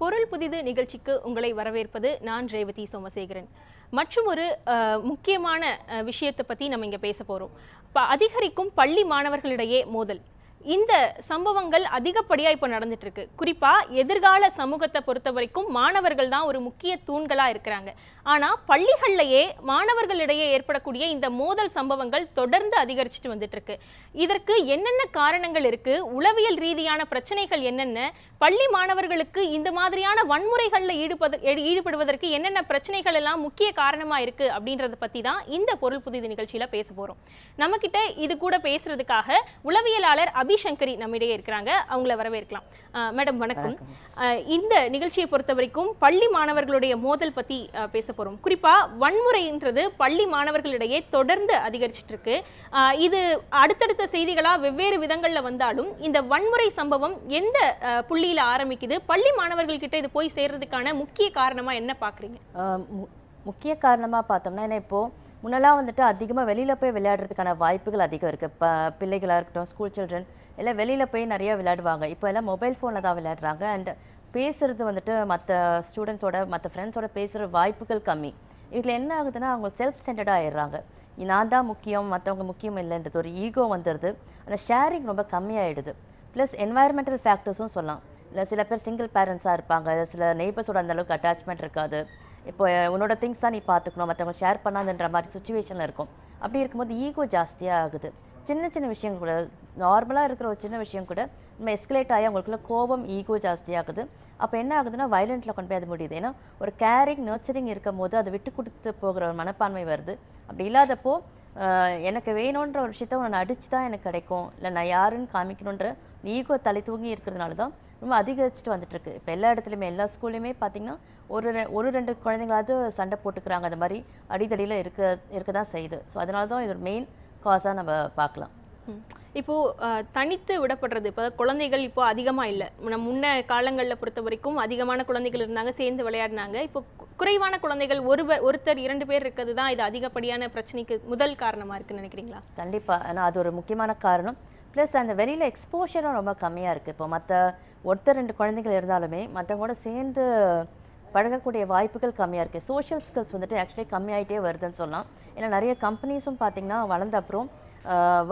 பொருள் புதிது நிகழ்ச்சிக்கு உங்களை வரவேற்பது நான் ரேவதி சோமசேகரன். மற்றும் ஒரு முக்கியமான விஷயத்தை பற்றி நம்ம இங்கே பேச போகிறோம் அதிகரிக்கும் பள்ளி மாணவர்களிடையே மோதல். இந்த சம்பவங்கள் அதிகப்படியாக இப்போ நடந்துட்டுருக்கு. குறிப்பாக எதிர்கால சமூகத்தை பொறுத்த வரைக்கும் மாணவர்கள் தான் ஒரு முக்கிய தூண்களாக இருக்கிறாங்க. ஆனால் பள்ளிகள்லையே மாணவர்களிடையே ஏற்படக்கூடிய இந்த மோதல் சம்பவங்கள் தொடர்ந்து அதிகரிச்சுட்டு வந்துட்டுருக்கு. இதற்கு என்னென்ன காரணங்கள் இருக்குது உளவியல் ரீதியான பிரச்சனைகள் என்னென்ன? பள்ளி மாணவர்களுக்கு இந்த மாதிரியான வன்முறைகளில் ஈடுபது ஈடுபடுவதற்கு என்னென்ன பிரச்சனைகள் எல்லாம் முக்கிய காரணமாக இருக்குது அப்படின்றத பற்றி தான் இந்த பொருள் புதிது நிகழ்ச்சியில் பேச போகிறோம் நம்மக்கிட்ட இது கூட பேசுகிறதுக்காக உளவியலாளர் அபிசங்கரி நம்மிடையே இருக்கிறாங்க. அவங்கள வரவேற்கலாம். மேடம் வணக்கம். இந்த நிகழ்ச்சியை பொறுத்த வரைக்கும் பள்ளி மாணவர்களுடைய மோதல் பத்தி அஹ், பேச போறோம். குறிப்பா வன்முறைன்றது பள்ளி மாணவர்களிடையே தொடர்ந்து அதிகரிச்சிட்டு இருக்கு இது அடுத்தடுத்த செய்திகளா வெவ்வேறு விதங்கள்ல வந்தாலும் இந்த வன்முறை சம்பவம் எந்த புள்ளியில ஆரம்பிக்குது? பள்ளி மாணவர்கள் கிட்ட இது போய் சேர்றதுக்கான முக்கிய காரணமா என்ன மு- முக்கிய காரணமாக பார்த்தோம்னா ஏன்னா இப்போது முன்னெல்லாம் வந்துட்டு அதிகமாக வெளியில் போய் விளையாடுறதுக்கான வாய்ப்புகள் அதிகம் இருக்குது இப்போ பிள்ளைகளாக இருக்கட்டும் ஸ்கூல் சில்ட்ரன் எல்லாம் வெளியில் போய் நிறைய விளையாடுவாங்க. இப்போ எல்லாம் மொபைல் ஃபோனில் தான் விளையாடுறாங்க. அண்ட் பேசுகிறது வந்துட்டு மற்ற ஸ்டூடெண்ட்ஸோட மற்ற ஃப்ரெண்ட்ஸோட பேசுகிற வாய்ப்புகள் கம்மி. இதில் என்ன ஆகுதுன்னா அவங்க செல்ஃப் சென்டர்டாக ஆயிடுறாங்க. நான் தான் முக்கியம் மற்றவங்க முக்கியம் இல்லைன்றது ஒரு ஈகோ வந்துடுது அந்த ஷேரிங் ரொம்ப கம்மியாகிடுது ப்ளஸ் என்வாயர்மெண்டல் ஃபேக்டர்ஸும் சொல்லலாம். இல்லை சில பேர் சிங்கிள் பேரண்ட்ஸாக இருப்பாங்க. சில நெய்பர்ஸோட அந்த அளவுக்கு அட்டாச்மெண்ட் இருக்காது. இப்போ உன்னோட திங்ஸ் தான் நீ பார்த்துக்கணும் மற்றவங்க ஷேர் பண்ணாதுன்ற மாதிரி சுச்சுவேஷனில் இருக்கும். அப்படி இருக்கும்போது ஈகோ ஜாஸ்தியாக ஆகுது. சின்ன சின்ன விஷயம் கூட நார்மலாக இருக்கிற ஒரு சின்ன விஷயம் கூட நம்ம எஸ்கலேட் ஆகி அவங்களுக்குள்ள கோபம் ஈகோ ஜாஸ்தியாகுது அப்போ என்ன ஆகுதுன்னா வயலண்ட்டில் கொண்டு போய் அது முடியுது. ஏன்னா ஒரு கேரிங் நர்ச்சரிங் இருக்கும் போது அதை விட்டு கொடுத்து போகிற ஒரு மனப்பான்மை வருது. அப்படி இல்லாதப்போ எனக்கு வேணுன்ற ஒரு விஷயத்த உன்னை அடிச்சு தான் எனக்கு கிடைக்கும். இல்லை நான் யாருன்னு காமிக்கணுன்ற ஈகோ தலை தூங்கி இருக்கிறதுனால தான் ரொம்ப அதிகரிச்சுட்டு வந்துட்டுருக்கு இப்போ எல்லா இடத்துலையுமே எல்லா ஸ்கூல்லையுமே பார்த்தீங்கன்னா ஒரு ரெ- ஒரு ரெண்டு குழந்தைங்களாவது சண்டை போட்டுக்கிறாங்க. அந்த மாதிரி அடிதடியில் இருக்க இருக்க தான் செய்யுது. ஸோ அதனால தான் இது ஒரு மெயின் காஸாக நம்ம பார்க்கலாம். ம். இப்போ அஹ், தனித்து விடப்படுறது. இப்போ குழந்தைகள் இப்போ அதிகமா இல்ல. நம்ம முன்ன காலங்கள்ல பொறுத்த வரைக்கும் அதிகமான குழந்தைகள் இருந்தாங்க சேர்ந்து விளையாடினாங்க. இப்போ குறைவான குழந்தைகள் ஒருவர் ஒருத்தர் இரண்டு பேர் இருக்கிறது தான் இது அதிகப்படியான பிரச்சனைக்கு முதல் காரணமா இருக்குன்னு நினைக்கிறீங்களா? கண்டிப்பாக ஆனால் அது ஒரு முக்கியமான காரணம். ப்ளஸ் அந்த வெளியில் எக்ஸ்போஷரும் ரொம்ப கம்மியாக இருக்குது இப்போ மற்ற ஒருத்தர் ரெண்டு குழந்தைகள் இருந்தாலுமே மற்றவங்களோட சேர்ந்து பழகக்கூடிய வாய்ப்புகள் கம்மியாக இருக்குது சோஷியல் ஸ்கில்ஸ் வந்துட்டு ஆக்சுவலி கம்மியாயிட்டே வருதுன்னு சொல்லலாம். ஏன்னா நிறைய கம்பெனிஸும் பார்த்தீங்கன்னா வளர்ந்த அப்புறம்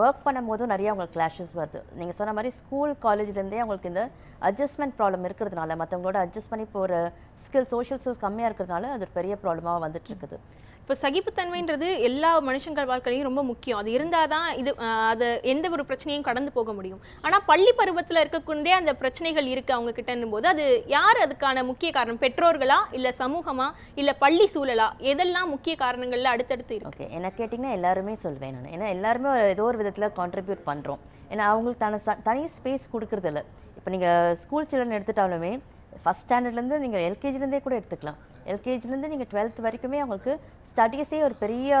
ஒர்க் பண்ணும்போதும் நிறைய அவங்களுக்கு கிளாஷஸ் வருது. நீங்கள் சொன்ன மாதிரி ஸ்கூல் காலேஜ்லேருந்தே அவங்களுக்கு இந்த அட்ஜஸ்ட்மெண்ட் ப்ராப்ளம் இருக்கிறதுனால மற்றவங்களோட அட்ஜஸ்ட் பண்ணி போகிற ஸ்கில் சோஷியல் ஸ்கில்ஸ் கம்மியாக இருக்கிறதுனால அது ஒரு பெரிய ப்ராப்ளமாக வந்துட்டு இருக்குது. இப்போ சகிப்புத்தன்மைன்றது எல்லா மனுஷங்கள் வாழ்க்கையிலையும் ரொம்ப முக்கியம். அது இருந்தால் தான் இது அதை அது எந்த ஒரு பிரச்சனையும் கடந்து போக முடியும். ஆனால் பள்ளி பருவத்தில் இருக்கக்கூடிய அந்த பிரச்சனைகள் இருக்கு அவங்க கிட்டன்னும் போது அது யார் அதுக்கான முக்கிய காரணம்? பெற்றோர்களா? இல்லை சமூகமா? இல்லை பள்ளி சூழலா? எதெல்லாம் முக்கிய காரணங்கள்ல அடுத்தடுத்து இருக்கு? ஓகே. என்ன கேட்டிங்கன்னா எல்லாருமே சொல்வேன் நான். ஏன்னா எல்லாருமே ஏதோ ஒரு விதத்தில் கான்ட்ரிபியூட் பண்ணுறோம் ஏன்னா அவங்களுக்கு தன தனி ஸ்பேஸ் கொடுக்குறதில்ல. இப்போ நீங்கள் ஸ்கூல் சில்ட்ரன் எடுத்துட்டாலுமே ஃபஸ்ட் ஸ்டாண்டர்ட்லேருந்து நீங்கள் எல்கேஜிலேருந்தே கூட எடுத்துக்கலாம். எல்கேஜிலேருந்து நீங்கள் டுவெல்த் வரைக்குமே அவங்களுக்கு ஸ்டடீஸே ஒரு பெரிய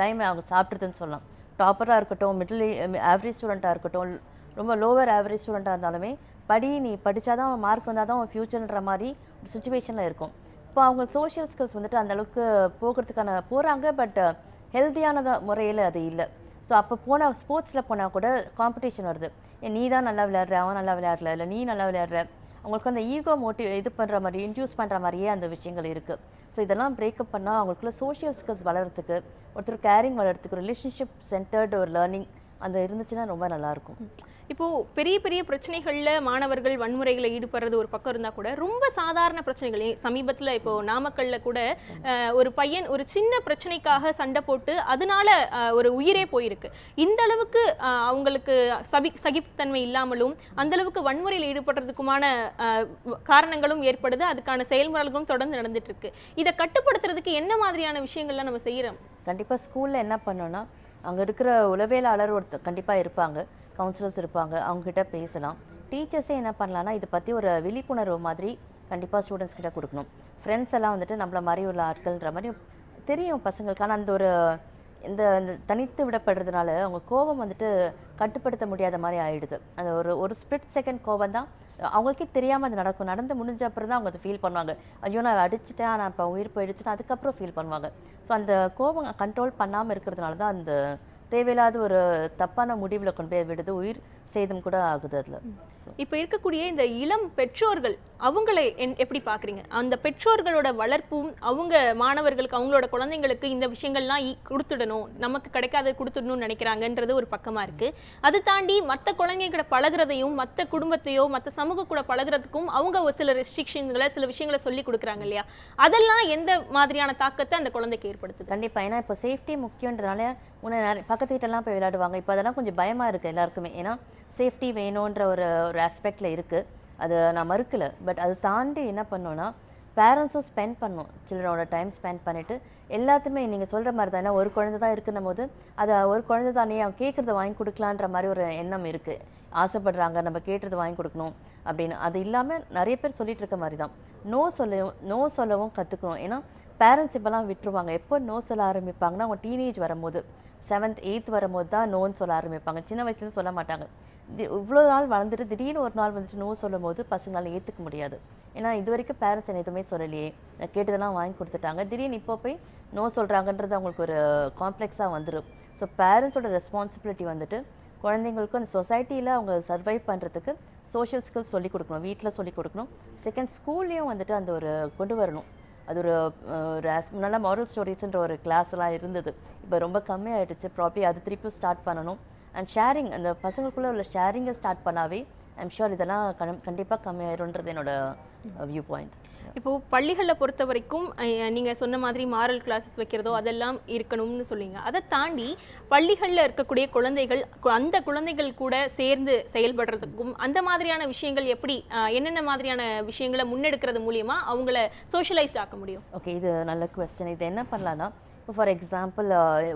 டைம் அவங்க சாப்பிட்றதுன்னு சொல்லலாம். டாப்பராக இருக்கட்டும் மிடில் ஆவரேஜ் ஸ்டூடெண்ட்டாக இருக்கட்டும் ரொம்ப லோவர் ஆவரேஜ் ஸ்டூடெண்ட்டாக இருந்தாலுமே படி நீ படிச்சாதான் அவன் மார்க் வந்தால் தான் அவன் ஃப்யூச்சர்ன்ற மாதிரி ஒரு சுச்சுவேஷனில் இருக்கும். இப்போ அவங்க சோஷியல் ஸ்கில்ஸ் வந்துட்டு அந்தளவுக்கு போகிறதுக்கான போகிறாங்க பட் ஹெல்த்தியான முறையில் அது இல்லை. ஸோ அப்போ போனால் ஸ்போர்ட்ஸில் போனால் கூட காம்படிஷன் வருது. ஏன் நீ தான் நல்லா விளையாடுற அவன் நல்லா விளையாடல இல்லை நீ நல்லா விளையாடுற அவங்களுக்கு அந்த ஈகோ மோட்டிவ் இது பண்ணுற மாதிரி இன்டியூஸ் பண்ணுற மாதிரியே அந்த விஷயங்கள் இருக்குது ஸோ இதெல்லாம் பிரேக்கப் பண்ணால் அவங்களுக்குள்ள சோஷியல் ஸ்கில்ஸ் வளர்கிறதுக்கு ஒருத்தர் கேரிங் வளர்கிறதுக்கு ரிலேஷன்ஷிப் சென்டர்டு ஒரு லேர்னிங் அந்த இருந்துச்சுன்னா ரொம்ப நல்லாயிருக்கும் இப்போ பெரிய பெரிய பிரச்சனைகள்ல மாணவர்கள் வன்முறைகளை ஈடுபடுறது ஒரு பக்கம் இருந்தா கூட ரொம்ப சாதாரண பிரச்சனைகள் சமீபத்துல இப்போ நாமக்கல்ல கூட ஒரு பையன் ஒரு சின்ன பிரச்சனைக்காக சண்டை போட்டு அதனால ஒரு உயிரே போயிருக்கு. இந்த அளவுக்கு அவங்களுக்கு சபி சகிப்புத்தன்மை இல்லாமலும் அந்த அளவுக்கு வன்முறையில் ஈடுபடுறதுக்குமான காரணங்களும் ஏற்படுது அதுக்கான செயல்முறைகளும் தொடர்ந்து நடந்துட்டு இருக்கு. இதை கட்டுப்படுத்துறதுக்கு என்ன மாதிரியான விஷயங்கள்லாம் நம்ம செய்யறோம்? கண்டிப்பாக ஸ்கூலில் என்ன பண்ணோன்னா அங்கே இருக்கிற உளவியலாளர் ஒருத்தர் கண்டிப்பாக இருப்பாங்க கவுன்சிலர்ஸ் இருப்பாங்க அவங்ககிட்ட பேசலாம். டீச்சர்ஸே என்ன பண்ணலாம்னா இதை பற்றி ஒரு விழிப்புணர்வு மாதிரி கண்டிப்பாக ஸ்டூடெண்ட்ஸ் கிட்ட கொடுக்கணும். ஃப்ரெண்ட்ஸ் எல்லாம் வந்துட்டு நம்மள மாதிரி உள்ள ஆட்கள்ன்ற மாதிரி தெரியும் பசங்களுக்கான அந்த ஒரு இந்த இந்த தனித்து விடப்படுறதுனால அவங்க கோபம் வந்துட்டு கட்டுப்படுத்த முடியாத மாதிரி ஆயிடுது. அந்த ஒரு ஒரு ஸ்பிளிட் செகண்ட் கோபம் தான் அவங்களுக்கே தெரியாமல் அது நடக்கும். நடந்து முடிஞ்ச அப்புறம் தான் அவங்க அதை ஃபீல் பண்ணுவாங்க. ஐயோ நான் அடிச்சிட்டேன். நான் இப்போ உயிர் போயிடுச்சுன்னா அதுக்கப்புறம் ஃபீல் பண்ணுவாங்க. ஸோ அந்த கோபம் கண்ட்ரோல் பண்ணாமல் இருக்கிறதுனால தான் அந்த தேவையில்லாத ஒரு தப்பான முடிவில் கொண்டு போய் விடுது. உயிர் சேதம் கூட ஆகுது அதில். இப்போ இருக்கக்கூடிய இந்த இளம் பெற்றோர்கள் அவங்களை எப்படி பார்க்குறீங்க அந்த பெற்றோர்களோட வளர்ப்பும் அவங்க மாணவர்களுக்கு அவங்களோட குழந்தைங்களுக்கு இந்த விஷயங்கள்லாம் கொடுத்துடணும். நமக்கு கிடைக்காத கொடுத்துடணும்னு நினைக்கிறாங்கன்றது ஒரு பக்கமா இருக்கு. அது தாண்டி மற்ற குழந்தைங்க பழகுறதையும் மற்ற குடும்பத்தையோ மற்ற சமூக கூட பழகுறதுக்கும் அவங்க ஒரு சில ரெஸ்ட்ரிக்ஷன்களை சில விஷயங்களை சொல்லி கொடுக்குறாங்க இல்லையா? அதெல்லாம் எந்த மாதிரியான தாக்கத்தை அந்த குழந்தைக்கு ஏற்படுத்துது? கண்டிப்பா. ஏன்னா இப்போ சேஃப்டி முக்கியன்றதுனால முன்ன பக்கத்து வீட்டெல்லாம் போய் விளையாடுவாங்க. இப்போ அதெல்லாம் கொஞ்சம் பயமா இருக்கு எல்லாருக்குமே. ஏன்னா சேஃப்டி வேணுன்ற ஒரு ஒரு ஆஸ்பெக்டில் இருக்குது அது நான் மறுக்கலை. பட் அது தாண்டி என்ன பண்ணோன்னா பேரண்ட்ஸும் ஸ்பெண்ட் பண்ணும். சில்ட்ரனோட டைம் ஸ்பெண்ட் பண்ணிவிட்டு எல்லாத்தையுமே நீங்கள் சொல்கிற மாதிரி தான் ஏன்னா ஒரு குழந்தை தான் இருக்குன்னும் போது அது ஒரு குழந்தை தானே அவன் கேட்குறத வாங்கி கொடுக்கலான்ற மாதிரி ஒரு எண்ணம் இருக்குது ஆசைப்படுறாங்க நம்ம கேட்டது வாங்கி கொடுக்கணும் அப்படின்னு. அது இல்லாமல் நிறைய பேர் சொல்லிட்டு இருக்க மாதிரி தான். நோ சொல்லவும் நோ சொல்லவும் கற்றுக்கணும் ஏன்னா பேரண்ட்ஸ் இப்போலாம் விட்டுருவாங்க. எப்போ நோ சொல்ல ஆரம்பிப்பாங்கன்னா அவங்க டீனேஜ் வரும்போது செவன்த் எயித் வரும்போது தான் நோன்னு சொல்ல ஆரம்பிப்பாங்க. சின்ன வயசுலேருந்து சொல்ல மாட்டாங்க. இவ்வளோ நாள் வளர்ந்துட்டு திடீர்னு ஒரு நாள் வந்துட்டு நோ சொல்லும் போது பசங்களால் ஏற்றுக்க முடியாது. ஏன்னா இது வரைக்கும் பேரண்ட்ஸ் என்ன எதுவுமே சொல்லலையே. கேட்டதெல்லாம் வாங்கி கொடுத்துட்டாங்க. திடீர்னு இப்போ போய் நோ சொல்கிறாங்கன்றது அவங்களுக்கு ஒரு காம்ப்ளெக்ஸாக வந்துடும் ஸோ பேரண்ட்ஸோட ரெஸ்பான்சிபிலிட்டி வந்துட்டு குழந்தைங்களுக்கும் அந்த சொசைட்டியில் அவங்க சர்வைவ் பண்ணுறதுக்கு சோஷியல் ஸ்கில்ஸ் சொல்லிக் கொடுக்கணும். வீட்டில் சொல்லிக் கொடுக்கணும். செகண்ட் ஸ்கூல்லேயும் வந்துட்டு அந்த ஒரு கொண்டு வரணும். அது ஒரு ஒரு முன்னால் மாரல் ஸ்டோரிஸ்ன்ற ஒரு கிளாஸ்லாம் இருந்தது. இப்போ ரொம்ப கம்மியாயிடுச்சு. ப்ராப்ளி அது திருப்பி ஸ்டார்ட் பண்ணணும். அண்ட் ஷேரிங் அந்த பசங்களுக்குள்ள உள்ள ஷேரிங்கை ஸ்டார்ட் பண்ணாவே ஐம் ஷூர் இதெல்லாம் கண் கண்டிப்பாக கம்மியாயிரும்ன்றது என்னோட வியூ பாயிண்ட் இப்போ பள்ளிகளை பொறுத்த வரைக்கும் அஹ், நீங்க சொன்ன மாதிரி மாரல் கிளாஸஸ் வைக்கிறதோ அதெல்லாம் இருக்கணும்னு சொல்லிங்க அதை தாண்டி பள்ளிகள்ல இருக்கக்கூடிய குழந்தைகள் அந்த குழந்தைகள் கூட சேர்ந்து செயல்படுறதுக்கும் அந்த மாதிரியான விஷயங்கள் எப்படி என்னென்ன மாதிரியான விஷயங்களை முன்னெடுக்கிறது மூலியமா அவங்கள சோஷியலைஸ்ட் ஆக்க முடியும்? ஓகே இது நல்ல கொஸ்டின் இது என்ன பண்ணலான்னா இப்போ ஃபார் எக்ஸாம்பிள்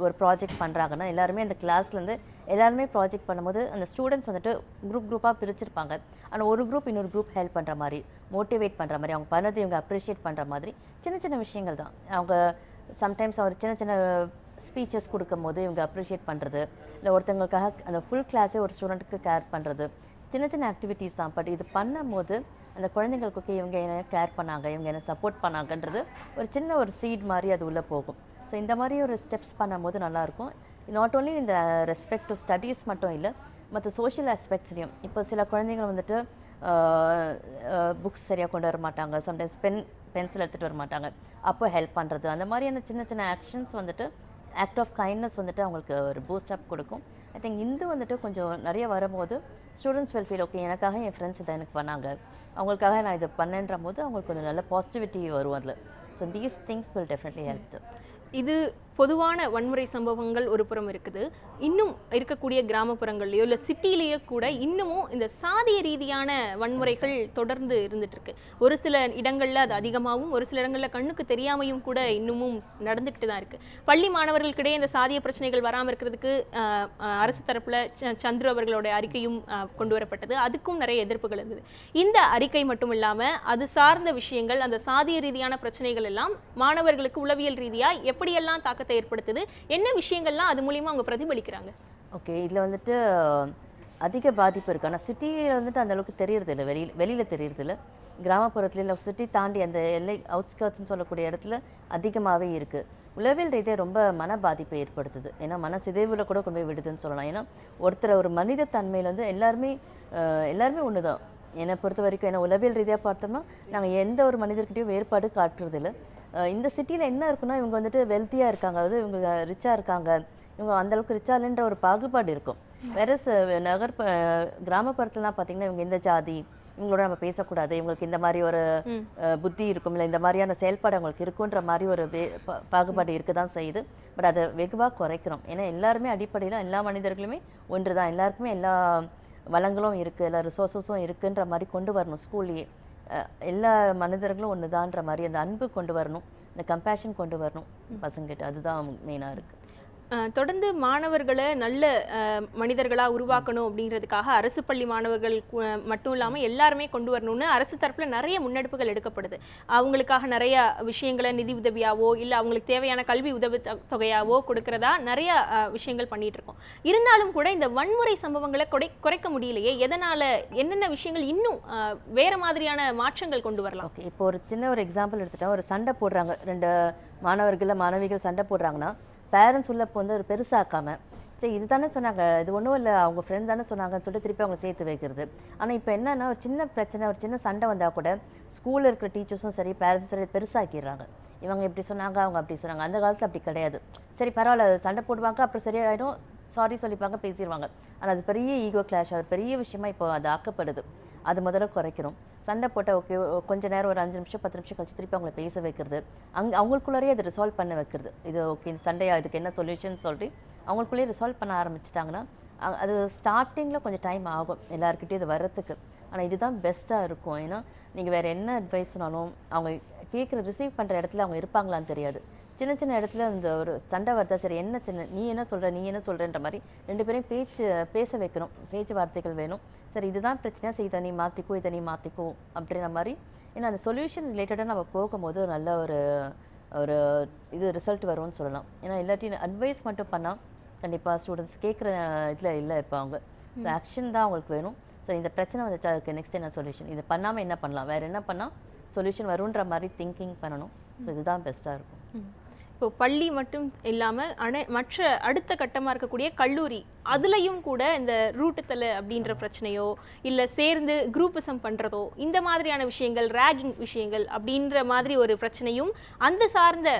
ஒரு ப்ராஜெக்ட் பண்ணுறாங்கன்னா எல்லாருமே அந்த கிளாஸ்லேருந்து எல்லாருமே ப்ராஜெக்ட் பண்ணும்போது அந்த ஸ்டூடெண்ட்ஸ் வந்துட்டு குரூப் குரூப்பாக பிரிச்சிருப்பாங்க. ஆனால் ஒரு குரூப் இன்னொரு குரூப் ஹெல்ப் பண்ணுற மாதிரி மோட்டிவேட் பண்ணுற மாதிரி அவங்க பண்ணதை இவங்க அப்ரிஷியேட் பண்ணுற மாதிரி சின்ன சின்ன விஷயங்கள் தான். அவங்க சம்டைம்ஸ் அவர் சின்ன சின்ன ஸ்பீச்சஸ் கொடுக்கும்போது இவங்க அப்ரிஷியேட் பண்ணுறது இல்லை ஒருத்தவங்களுக்காக அந்த ஃபுல் கிளாஸே ஒரு ஸ்டூடெண்ட்டுக்கு கேர் பண்ணுறது சின்ன சின்ன ஆக்டிவிட்டீஸ் தான். பட் இது பண்ணும்போது அந்த குழந்தைங்களுக்கு இவங்க என்ன கேர் பண்ணாங்க இவங்க என்ன சப்போர்ட் பண்ணாங்கன்றது ஒரு சின்ன ஒரு சீட் மாதிரி அது உள்ளே போகும். ஸோ இந்த மாதிரி ஒரு ஸ்டெப்ஸ் பண்ணும்போது நல்லாயிருக்கும். நாட் ஓன்லி இந்த ரெஸ்பெக்ட் டு ஸ்டடீஸ் மட்டும் இல்லை மற்ற சோஷியல் ஆஸ்பெக்ட்ஸ்லையும் இப்போ சில குழந்தைகள் வந்துட்டு புக்ஸ் சரியாக கொண்டு வர மாட்டாங்க. சம்டைம்ஸ் பென் பென்சில் எடுத்துகிட்டு வர மாட்டாங்க. அப்போ ஹெல்ப் பண்ணுறது அந்த மாதிரியான சின்ன சின்ன ஆக்ஷன்ஸ் வந்துட்டு ஆக்ட் ஆஃப் கைண்ட்னஸ் வந்துட்டு அவங்களுக்கு ஒரு பூஸ்ட் அப் கொடுக்கும். ஐ திங்க் இந்து வந்துட்டு கொஞ்சம் நிறைய வரும்போது ஸ்டூடெண்ட்ஸ் வெல் ஃபீல் ஓகே எனக்காக என் ஃப்ரெண்ட்ஸ் இதை எனக்கு பண்ணாங்க. அவங்களுக்காக நான் இதை பண்ணேன்ற போது அவங்களுக்கு கொஞ்சம் நல்ல பாசிட்டிவிட்டி வரும் அதில். So these things will definitely help இது பொதுவான வன்முறை சம்பவங்கள் ஒரு புறம் இருக்குது. இன்னும் இருக்கக்கூடிய கிராமப்புறங்கள்லையோ இல்லை சிட்டிலேயோ கூட இன்னமும் இந்த சாதிய ரீதியான வன்முறைகள் தொடர்ந்து இருந்துகிட்ருக்கு ஒரு சில இடங்களில் அது அதிகமாகவும் ஒரு சில இடங்களில் கண்ணுக்கு தெரியாமையும் கூட இன்னமும் நடந்துக்கிட்டு தான் இருக்குது பள்ளி மாணவர்களுக்கிடையே இந்த சாதிய பிரச்சனைகள் வராமல் இருக்கிறதுக்கு அரசு தரப்பில் ச- சந்துரு அவர்களுடைய அறிக்கையும் கொண்டு வரப்பட்டது. அதுக்கும் நிறைய எதிர்ப்புகள் இருந்தது. இந்த அறிக்கை மட்டும் இல்லாமல் அது சார்ந்த விஷயங்கள் அந்த சாதிய ரீதியான பிரச்சனைகள் எல்லாம் மாணவர்களுக்கு உளவியல் ரீதியாக எப்படியெல்லாம் தாக்கத்தை ஏற்படுத்துது. என்ன விஷயங்கள்லாம் அது மூலியமா அவங்க பிரதிபலிக்கிறாங்க? ஓகே இதில் வந்துட்டு அதிக பாதிப்பு இருக்குது ஆனால் சிட்டியில் வந்துட்டு அந்தளவுக்கு தெரியறது இல்லை வெளியில் வெளியில் தெரியறது இல்லை கிராமப்புறத்துல இல்லை சிட்டி தாண்டி அந்த எல்லை அவுட்ஸ்கர்ட்ஸ்னு சொல்லக்கூடிய இடத்துல அதிகமாகவே இருக்குது உளவியல் ரீதியாக ரொம்ப மன பாதிப்பை ஏற்படுத்துது. ஏன்னா மன சிதைவில் கூட கொண்டு போய் விடுதுன்னு சொல்லலாம். ஏன்னா ஒருத்தர் ஒரு மனித தன்மையில் வந்து எல்லாருமே எல்லாருமே ஒன்று தான் என்னை பொறுத்த வரைக்கும் ஏன்னா உளவியல் ரீதியாக பார்த்தோம்னா நாங்கள் எந்த ஒரு மனிதர்கிட்டையும் வேறுபாடு காட்டுறதில்லை. இந்த சிட்டியில் என்ன இருக்குன்னா இவங்க வந்துட்டு வெல்த்தியாக இருக்காங்க. அதாவது இவங்க ரிச்சாக இருக்காங்க. இவங்க அந்த அளவுக்கு ரிச்சா இல்லைன்ற ஒரு பாகுபாடு இருக்கும். வேற நகர் கிராமப்புறத்துலலாம் பார்த்தீங்கன்னா இவங்க இந்த ஜாதி இவங்களோட நம்ம பேசக்கூடாது. இவங்களுக்கு இந்த மாதிரி ஒரு புத்தி இருக்கும் இல்லை இந்த மாதிரியான செயல்பாடு அவங்களுக்கு இருக்குன்ற மாதிரி ஒரு பாகுபாடு இருக்க தான் செய்யுது. பட் அதை வெகுவாக குறைக்கிறோம். ஏன்னா எல்லாருமே அடிப்படையில் எல்லா மனிதர்களுமே ஒன்று தான் எல்லாருக்குமே எல்லா வளங்களும் இருக்குது எல்லா ரிசோர்ஸஸும் இருக்குன்ற மாதிரி கொண்டு வரணும் ஸ்கூல்லையே எல்லா மனிதர்களும் ஒன்று மாதிரி அந்த அன்பு கொண்டு வரணும் இந்த கம்பேஷன் கொண்டு வரணும் பசங்கிட்ட அதுதான் மெயினாக இருக்குது தொடர்ந்து மாணவர்களை நல்ல மனிதர்களாக உருவாக்கணும் அப்படிங்கிறதுக்காக அரசு பள்ளி மாணவர்கள் மட்டும் இல்லாமல் எல்லாருமே கொண்டு வரணும்னு அரசு தரப்பில் நிறைய முன்னெடுப்புகள் எடுக்கப்படுது. அவங்களுக்காக நிறைய விஷயங்களை நிதி உதவியாவோ இல்லை அவங்களுக்கு தேவையான கல்வி உதவி தொ- தொகையாவோ கொடுக்கறதா நிறைய விஷயங்கள் பண்ணிட்டு இருக்கோம். இருந்தாலும் கூட இந்த வன்முறை சம்பவங்களை குறை குறைக்க முடியலையே எதனால என்னென்ன விஷயங்கள் இன்னும் வேறு வேற மாதிரியான மாற்றங்கள் கொண்டு வரலாம்? ஓகே இப்போ ஒரு சின்ன ஒரு எக்ஸாம்பிள் எடுத்துட்டா ஒரு சண்டை போடுறாங்க. ரெண்டு மாணவர்கள் மாணவிகள் சண்டை போடுறாங்கன்னா பேரண்ட்ஸ் உள்ள இப்போ வந்து ஒரு பெருசாக்காம சரி இது தானே சொன்னாங்க இது ஒன்றும் இல்லை அவங்க ஃப்ரெண்ட் தானே சொன்னாங்கன்னு சொல்லிட்டு திருப்பி அவங்க சேர்த்து வைக்கிறது. ஆனால் இப்போ என்னென்னா ஒரு சின்ன பிரச்சனை ஒரு சின்ன சண்டை வந்தால் கூட ஸ்கூலில் இருக்கிற டீச்சர்ஸும் சரி பேரண்ட்ஸும் சரி பெருசாக்கிடுறாங்க. இவங்க இப்படி சொன்னாங்க அவங்க அப்படி சொன்னாங்க. அந்த காலத்தில் அப்படி கிடையாது. சரி பரவாயில்ல சண்டை போடுவாங்க அப்புறம் சரியாயிடும் சாரி சொல்லிப்பாங்க பேசிடுவாங்க. ஆனால் அது பெரிய ஈகோ கிளாஷ் அது பெரிய விஷயமா இப்போ அது ஆக்கப்படுது. அது முதல்ல குறைக்கிறோம் சண்டை போட்டால் ஓகே கொஞ்ச நேரம் ஒரு அஞ்சு நிமிஷம் பத்து நிமிஷம் கழிச்சு திருப்பி அவங்கள பேச வைக்கிறது. அங்கே அவங்களுக்குள்ளாரே அதை ரிசால்வ் பண்ண வைக்கிறது. இது ஓகே சண்டையா இதுக்கு என்ன சொல்யூஷன் சொல்லிட்டு அவங்களுக்குள்ளேயே ரிசால்வ் பண்ண ஆரம்பிச்சிட்டாங்கன்னா அது ஸ்டார்டிங்கில் கொஞ்சம் டைம் ஆகும் எல்லாருக்கிட்டையும் இது வர்றதுக்கு. ஆனால் இதுதான் பெஸ்ட்டாக இருக்கும். ஏன்னா நீங்கள் வேறு என்ன அட்வைஸ்னாலும் அவங்க கேட்குற ரிசீவ் பண்ணுற இடத்துல அவங்க இருப்பாங்களான்னு தெரியாது. சின்ன சின்ன இடத்துல இந்த ஒரு சண்டை வருதா? சரி என்ன சின்ன நீ என்ன சொல்கிற நீ என்ன சொல்கிறன்ற மாதிரி ரெண்டு பேரையும் பேச்சு பேச வைக்கணும். பேச்சு வார்த்தைகள் வேணும். சரி இதுதான் பிரச்சனையா சரி இதை நீ மாற்றிக்கோ இதை நீ மாற்றிக்கோ அப்படின்ற மாதிரி. ஏன்னா அந்த சொல்யூஷன் ரிலேட்டடாக நம்ம போகும்போது நல்ல ஒரு ஒரு இது ரிசல்ட் வரும்னு சொல்லலாம். ஏன்னா இல்லாட்டி அட்வைஸ் மட்டும் பண்ணால் கண்டிப்பாக ஸ்டூடெண்ட்ஸ் கேட்குற இதில் இல்லை இப்போ அவங்க. ஸோ ஆக்ஷன் தான் அவங்களுக்கு வேணும். ஸோ இந்த பிரச்சனை வந்துச்சா? அதுக்கு நெக்ஸ்ட் என்ன சொல்யூஷன் இது பண்ணாமல் என்ன பண்ணலாம்? வேறு என்ன பண்ணால் சொல்யூஷன் வரும்ன்ற மாதிரி திங்கிங் பண்ணணும். ஸோ இதுதான் பெஸ்ட்டாக இருக்கும். இப்போ பள்ளி மட்டும் இல்லாமல் அனை மற்ற அடுத்த கட்டமாக இருக்கக்கூடிய கல்லூரி அதுலேயும் கூட இந்த ரூட்டுத்தலை அப்படின்ற பிரச்சனையோ இல்லை சேர்ந்து குரூப்பிசம் பண்ணுறதோ இந்த மாதிரியான விஷயங்கள் ரேகிங் விஷயங்கள் அப்படின்ற மாதிரி ஒரு பிரச்சனையும் அந்த சார்ந்த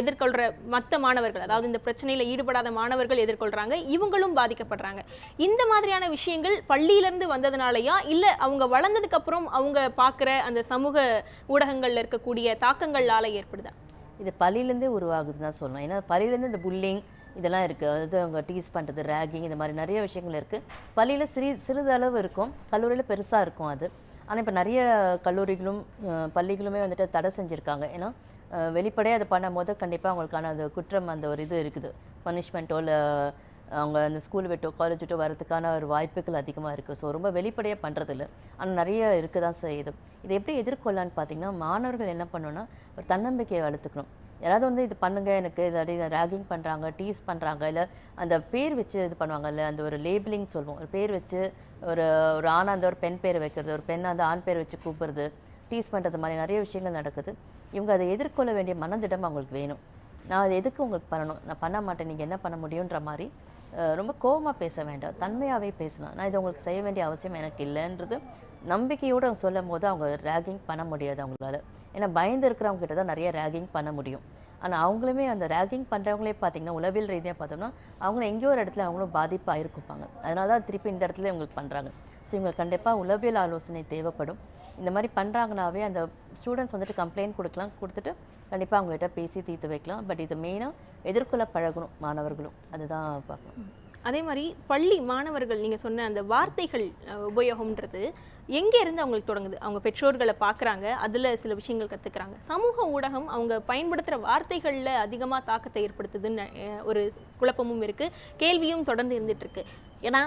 எதிர்கொள்கிற மற்ற மாணவர்கள் அதாவது இந்த பிரச்சனையில் ஈடுபடாத மாணவர்கள் எதிர்கொள்கிறாங்க இவங்களும் பாதிக்கப்படுறாங்க. இந்த மாதிரியான விஷயங்கள் பள்ளியிலேருந்து வந்ததுனாலயா இல்லை அவங்க வளர்ந்ததுக்கப்புறம் அவங்க பார்க்குற அந்த சமூக ஊடகங்களில் இருக்கக்கூடிய தாக்கங்களால் ஏற்படுதா? இது பள்ளியிலேருந்தே உருவாகுதுன்னு தான் சொல்லணும். ஏன்னா பள்ளியிலேருந்து இந்த புல்லிங் இதெல்லாம் இருக்குது அதாவது அவங்க டீஸ் பண்ணுறது ரேகிங் இந்த மாதிரி நிறைய விஷயங்கள் இருக்குது பள்ளியில் சிறி சிறிதளவு இருக்கும். கல்லூரியில் பெருசாக இருக்கும் அது. ஆனால் இப்போ நிறைய கல்லூரிகளும் பள்ளிகளுமே வந்துட்டு தடை செஞ்சுருக்காங்க. ஏன்னா வெளிப்படையாக அதை பண்ணும் போது கண்டிப்பாக அவங்களுக்கான அந்த குற்றம் அந்த ஒரு இது இருக்குது. பனிஷ்மெண்ட்டோ இல்லை அவங்க அந்த ஸ்கூல் விட்டோ காலேஜ் விட்டோ வரதுக்கான ஒரு வாய்ப்புகள் அதிகமாக இருக்குது ஸோ ரொம்ப வெளிப்படையாக பண்ணுறதில்ல ஆனால் நிறைய இருக்க தான் செய்யுது. இதை எப்படி எதிர்கொள்ளலான்னு பார்த்தீங்கன்னா மாணவர்கள் என்ன பண்ணணும்னா ஒரு தன்னம்பிக்கையை வளர்த்துக்கணும். யாராவது வந்து இது பண்ணுங்கள் எனக்கு இல்லாட்டி ரேகிங் பண்ணுறாங்க டீஸ் பண்ணுறாங்க இல்லை அந்த பேர் வச்சு இது பண்ணுவாங்கல்ல அந்த ஒரு லேபிளிங் சொல்லுவோம். ஒரு பேர் வச்சு ஒரு ஒரு ஆணா அந்த ஒரு பெண் பேர் வைக்கிறது ஒரு பெண்ணாக அந்த ஆண் பேர் வச்சு கூப்பிடுறது டீஸ் பண்ணுறது மாதிரி நிறைய விஷயங்கள் நடக்குது. இவங்க அதை எதிர்கொள்ள வேண்டிய மனதிடம் அவங்களுக்கு வேணும். நான் அது எதுக்கு உங்களுக்கு பண்ணணும்? நான் பண்ண மாட்டேன் நீங்கள் என்ன பண்ண முடியுன்ற மாதிரி ரொம்ப கோபமாக பேச வேண்டாம். தன்மையாகவே பேசலாம். நான் இதை உங்களுக்கு செய்ய வேண்டிய அவசியம் எனக்கு இல்லைன்றது நம்பிக்கையோடு அவங்க சொல்லும் போது அவங்க ரேகிங் பண்ண முடியாது அவங்களால. ஏன்னா பயந்து இருக்கிறவங்க கிட்ட தான் நிறைய ரேகிங் பண்ண முடியும். ஆனால் அவங்களுமே அந்த ரேகிங் பண்ணுறவங்களே பார்த்தீங்கன்னா உளவியல் ரீதியாக பார்த்தோம்னா அவங்களும் எங்கேயோ ஒரு இடத்துல அவங்களும் பாதிப்பாக ஆயிருக்குப்பாங்க அதனால தான் திருப்பி இந்த இடத்துல இவங்களுக்கு பண்ணுறாங்க ஸோ இவங்களுக்கு கண்டிப்பாக உளவியல் ஆலோசனை தேவைப்படும். இந்த மாதிரி பண்ணுறாங்கனாவே அந்த ஸ்டூடெண்ட்ஸ் வந்துட்டு கம்ப்ளைண்ட் கொடுக்கலாம் கொடுத்துட்டு கண்டிப்பாக அவங்ககிட்ட பேசி தீர்த்து வைக்கலாம். பட் இது மெயினாக எதிர்கொள்ள பழகணும் மாணவர்களும். அதுதான் பார்க்கணும். அதே மாதிரி பள்ளி மாணவர்கள் நீங்கள் சொன்ன அந்த வார்த்தைகள் உபயோகம்ன்றது எங்கே இருந்து அவங்களுக்கு தொடங்குது? அவங்க பெற்றோர்களை பார்க்குறாங்க அதில் சில விஷயங்கள் கற்றுக்குறாங்க சமூக ஊடகம் அவங்க பயன்படுத்துகிற வார்த்தைகளில் அதிகமாக தாக்கத்தை ஏற்படுத்துதுன்னு ஒரு குழப்பமும் இருக்குது கேள்வியும் தொடர்ந்து இருந்துகிட்ருக்கு ஏன்னா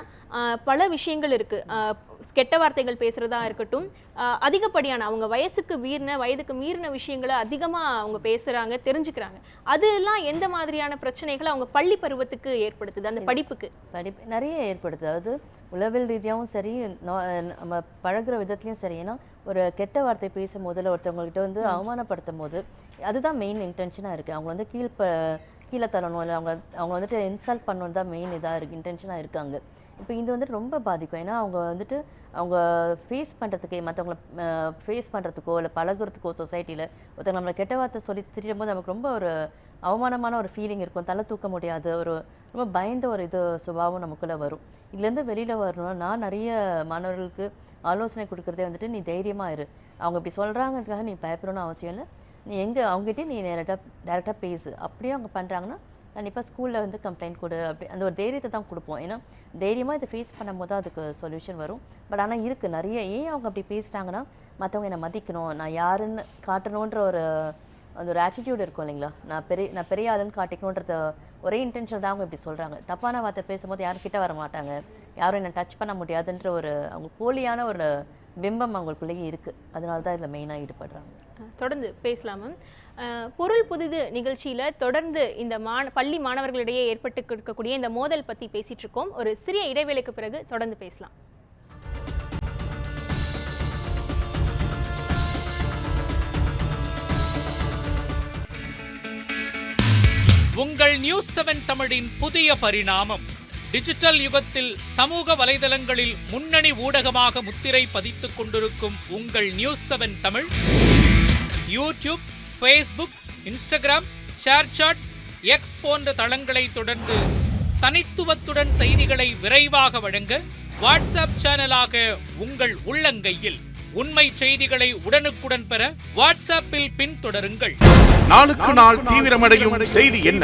பல விஷயங்கள் இருக்கு. அஹ், கெட்ட வார்த்தைகள் பேசுறதா இருக்கட்டும் அதிகப்படியான அவங்க வயசுக்கு மீறின வயதுக்கு மீறின விஷயங்களை அதிகமா அவங்க பேசுறாங்க தெரிஞ்சுக்கிறாங்க. அதெல்லாம் எந்த மாதிரியான பிரச்சனைகளை அவங்க பள்ளி பருவத்துக்கு ஏற்படுத்துது அந்த படிப்புக்கு? படிப்பு நிறைய ஏற்படுது. அதாவது உளவியல் ரீதியாகவும் சரி நா- நம்ம பழகுற விதத்துலையும் சரி. ஏன்னா ஒரு கெட்ட வார்த்தை பேசும் போது இல்லை ஒருத்தவங்ககிட்ட வந்து அவமானப்படுத்தும் போது அதுதான் மெயின் இன்டென்ஷனாக இருக்குது அவங்க வந்து கீழ் ப கீழே தரணும் இல்லை அவங்க அவங்க வந்துட்டு இன்சல்ட் பண்ணணும் தான் மெயின் இதாக இருக்குது இன்டென்ஷனாக இருக்காங்க. இப்போ இது வந்துட்டு ரொம்ப பாதிக்கும். ஏன்னா அவங்க வந்துட்டு அவங்க ஃபேஸ் பண்ணுறதுக்கு மற்றவங்கள ஃபேஸ் பண்ணுறதுக்கோ இல்லை பழகுறதுக்கோ சொசைட்டியில் ஒருத்தவங்க நம்மளை கெட்ட வார்த்தை சொல்லி திரியும் போது நமக்கு ரொம்ப ஒரு அவமானமான ஒரு ஃபீலிங் இருக்கும். தலை தூக்க முடியாது ஒரு ரொம்ப பயந்த ஒரு இது சுபாவம் நமக்குள்ளே வரும். இதுலேருந்து வெளியில் வரணும்னா நான் நிறைய மாணவர்களுக்கு ஆலோசனை கொடுக்குறதே வந்துட்டு நீ தைரியமாக இரு. அவங்க இப்படி சொல்கிறாங்கிறதுக்காக நீ பயப்படணும்னு அவசியம் இல்லை. நீ எங்கே அவங்ககிட்டயே நீ நேரட்டாக டேரெக்டாக பேசு. அப்படியே அவங்க பண்ணுறாங்கன்னா கண்டிப்பாக ஸ்கூலில் வந்து கம்ப்ளைண்ட் கொடு அப்படி அந்த ஒரு தைரியத்தை தான் கொடுப்போம். ஏன்னா தைரியமாக இதை ஃபேஸ் பண்ணும்போது தான் அதுக்கு சொல்யூஷன் வரும். பட் ஆனால் இருக்குது நிறைய ஏன் அவங்க அப்படி பேசுகிறாங்கன்னா மற்றவங்க என்னை மதிக்கணும் நான் யாருன்னு காட்டணுன்ற ஒரு அந்த ஒரு ஆட்டிடியூட் இருக்கும் இல்லைங்களா? நான் பெரிய நான் பெரிய ஆளுன்னு காட்டிக்கணுன்றத ஒரே இன்டென்ஷன் தான் அவங்க இப்படி சொல்கிறாங்க தப்பான வார்த்தை பேசும்போது யாரும் கிட்ட வர மாட்டாங்க. யாரும் என்னை டச் பண்ண முடியாதுன்ற ஒரு அவங்க போலியான ஒரு பிம்பம் அவங்களுக்குள்ளேயே இருக்குது அதனால தான் இதில் மெயினாக ஈடுபடுறாங்க. தொடர்ந்து பேசலாம் பொருள் புதிது நிகழ்ச்சியில் தொடர்ந்து இந்த மாண பள்ளி மாணவர்களிடையே ஏற்பட்டு இருக்கக்கூடிய இந்த மோதல் பத்தி பேசிட்டு இருக்கோம் ஒரு சிறிய இடைவேளைக்கு பிறகு தொடர்ந்து பேசலாம். உங்கள் நியூஸ் செவன் தமிழின் புதிய பரிணாமம். டிஜிட்டல் யுகத்தில் சமூக வலைதளங்களில் முன்னணி ஊடகமாக முத்திரை பதித்துக் கொண்டிருக்கும் உங்கள் news seven Tamil. YouTube Facebook Instagram ShareChat X போன்ற தளங்களை தொடர்ந்து தனித்துவத்துடன் செய்திகளை விரைவாக வழங்க வாட்ஸ்அப் சேனலாக உங்கள் உள்ளங்கையில். உண்மை செய்திகளை உடனுக்குடன் பெற வாட்ஸ்அப்பில் பின்தொடருங்கள். நாளுக்கு நாள் தீவிரமடையும் செய்தி என்ன?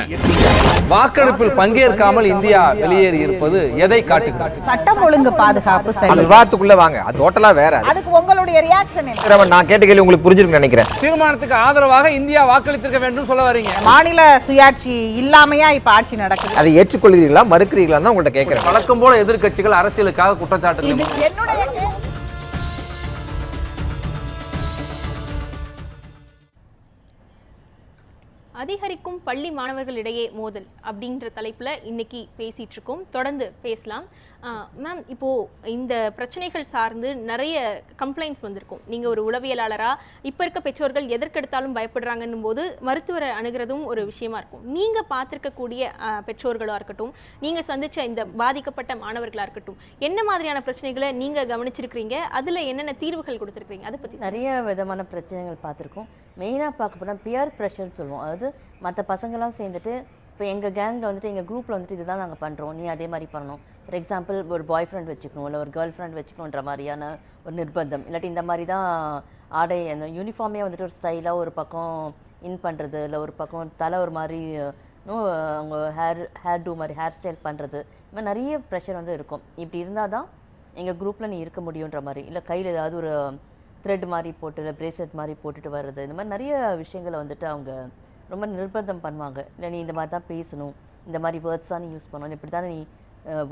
வாக்கெடுப்பில் பங்கேற்காமல் இந்தியா வெளியேறி இருப்பது எதை காட்டுகிறது? சட்டம் ஒழுங்கு பாதுகாப்பு சரி. விவாதத்துக்குள்ள வாங்க. அது டோட்டலா வேற அது. அதுக்கு உங்களுடைய ரியாக்ஷன் என்ன? நான் கேட்ட கேள்வி உங்களுக்கு புரிஞ்சிருக்கும்னு நினைக்கிறேன். தீர்மானத்துக்கு ஆதரவாக இந்தியா வாக்களித்திருக்க வேண்டும் சொல்ல வரீங்க. மாநில சுயாட்சி இல்லாமையா இப்ப ஆட்சி நடக்குது? அதை ஏற்றுக்கொள்கிறீர்களா மறுக்கிறீர்களா தான் உங்கள்ட்ட கேட்கிறேன். வழக்கம் போல எதிர்க்கட்சிகள் அரசியலுக்காக குற்றச்சாட்டுகளை இது என்னுடைய அதிகரிக்கும் பள்ளி மாணவர்களிடையே மோதல் அப்படின்ற தலைப்பில் இன்னைக்கு பேசிகிட்டு இருக்கோம். தொடர்ந்து பேசலாம். மேம் இப்போது இந்த பிரச்சனைகள் சார்ந்து நிறைய கம்ப்ளைண்ட்ஸ் வந்திருக்கும். நீங்கள் ஒரு உளவியலாளராக இப்போ இருக்க பெற்றோர்கள் எதற்கெடுத்தாலும் பயப்படுறாங்கன்னும் போது மருத்துவரை அணுகிறதும் ஒரு விஷயமா இருக்கும். நீங்கள் பார்த்துருக்கக்கூடிய பெற்றோர்களாக இருக்கட்டும் நீங்கள் சந்தித்த இந்த பாதிக்கப்பட்ட மாணவர்களாக இருக்கட்டும் என்ன மாதிரியான பிரச்சனைகளை நீங்கள் கவனிச்சிருக்கிறீங்க? அதில் என்னென்ன தீர்வுகள் கொடுத்துருக்கீங்க அதை பற்றி நிறைய விதமான பிரச்சனைகள் பார்த்துருக்கோம். மெயினாக பார்க்க போனால் பியர் ப்ரெஷர்னு சொல்லுவோம். அதாவது மற்ற பசங்களாம் சேர்ந்துட்டு இப்போ எங்கள் கேங்கில் வந்துட்டு எங்கள் குரூப்பில் வந்துட்டு இதுதான் நாங்கள் பண்ணுறோம் நீ அதே மாதிரி பண்ணணும். ஃபார் எக்ஸாம்பிள் ஒரு பாய் ஃப்ரெண்ட் வச்சுக்கணும் இல்லை ஒரு கேர்ள் ஃப்ரெண்ட் வச்சுக்கணுன்ற மாதிரியான ஒரு நிர்பந்தம். இல்லாட்டி இந்த மாதிரி தான் ஆடை அந்த யூனிஃபார்மே வந்துட்டு ஒரு ஸ்டைலாக ஒரு பக்கம் இன் பண்ணுறது இல்லை ஒரு பக்கம் தலை ஒரு மாதிரி அவங்க ஹேர் ஹேர் டூ மாதிரி ஹேர் ஸ்டைல் பண்ணுறது இந்த மாதிரி நிறைய ப்ரெஷர் வந்து இருக்கும். இப்படி இருந்தால் தான் எங்கள் குரூப்பில் நீ இருக்க முடியுன்ற மாதிரி. இல்லை கையில் ஏதாவது ஒரு த்ரெட் மாதிரி போட்டு இல்லை பிரேஸ்லெட் மாதிரி போட்டுட்டு வர்றது இந்த மாதிரி நிறைய விஷயங்களை வந்துட்டு அவங்க ரொம்ப நிர்பந்தம் பண்ணுவாங்க. இல்லை நீ இந்த மாதிரி தான் பேசணும் இந்த மாதிரி வேர்ட்ஸ் தான் நீ யூஸ் பண்ணணும் இப்படி தான் நீ